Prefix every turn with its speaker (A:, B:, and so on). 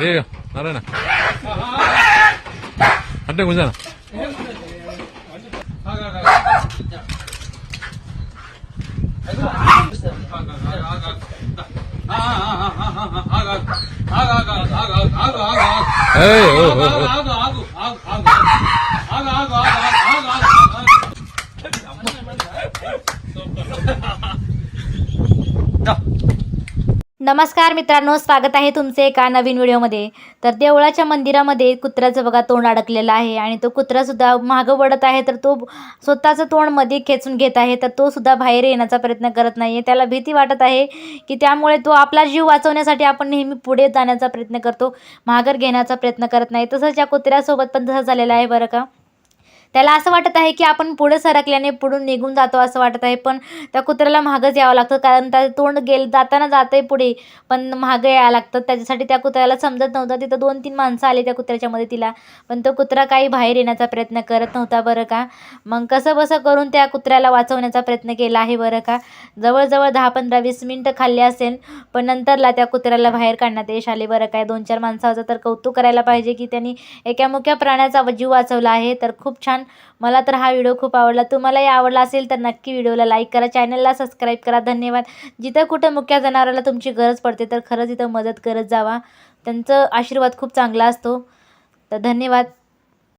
A: हे नारायण अड्डे गुंजा ना ए हो हो हो
B: नमस्कार मित्रांनो स्वागत आहे तुमचे एका नवीन व्हिडिओमध्ये. तर देवळाच्या मंदिरामध्ये कुत्र्याचं बघा तोंड अडकलेलं आहे आणि तो कुत्रासुद्धा मागं वडत आहे तर तो स्वतःचं तोंडमध्ये खेचून घेत आहे तर तो सुद्धा बाहेर येण्याचा प्रयत्न करत नाही आहे त्याला भीती वाटत आहे की त्यामुळे तो आपला जीव वाचवण्यासाठी आपण नेहमी पुढे जाण्याचा प्रयत्न करतो माघार घेण्याचा प्रयत्न करत नाही. तसंच या कुत्र्यासोबत पण तसं झालेलं आहे बरं का. त्याला असं वाटत आहे की आपण पुढे सरकल्याने पुढून निघून जातो असं वाटत आहे. पण त्या कुत्र्याला महागच यावं लागतं कारण त्या तोंड गेल जाताना जाते पुढे पण महागं यावं लागतं. त्याच्यासाठी त्या कुत्र्याला समजत नव्हतं. तिथं दोन तीन माणसं आली त्या कुत्र्याच्या मदतीला पण तो कुत्रा काही बाहेर येण्याचा प्रयत्न करत नव्हता बरं का. मग कसं बसं करून त्या कुत्र्याला वाचवण्याचा प्रयत्न केला आहे बरं का. जवळजवळ दहा पंधरा वीस मिनटं खाल्ली असेल पण नंतरला त्या कुत्र्याला बाहेर काढण्यात यश आले बरं काय दोन चार माणसाचं तर कौतुक करायला पाहिजे की त्यांनी एका मुख्या प्राण्याचा जीव वाचवला आहे. तर खूप छान छान मला तर हा व्हिडिओ खूप आवडला. तुम्हालाही आवडला असेल तर नक्की व्हिडिओला लाईक करा. चॅनलला सबस्क्राईब करा. धन्यवाद. जिथं कुठं मुख्य जनावराला तुमची गरज पडते तर खरंच इथं मदत करत जावा. त्यांचं आशीर्वाद खूप चांगला असतो. तर धन्यवाद.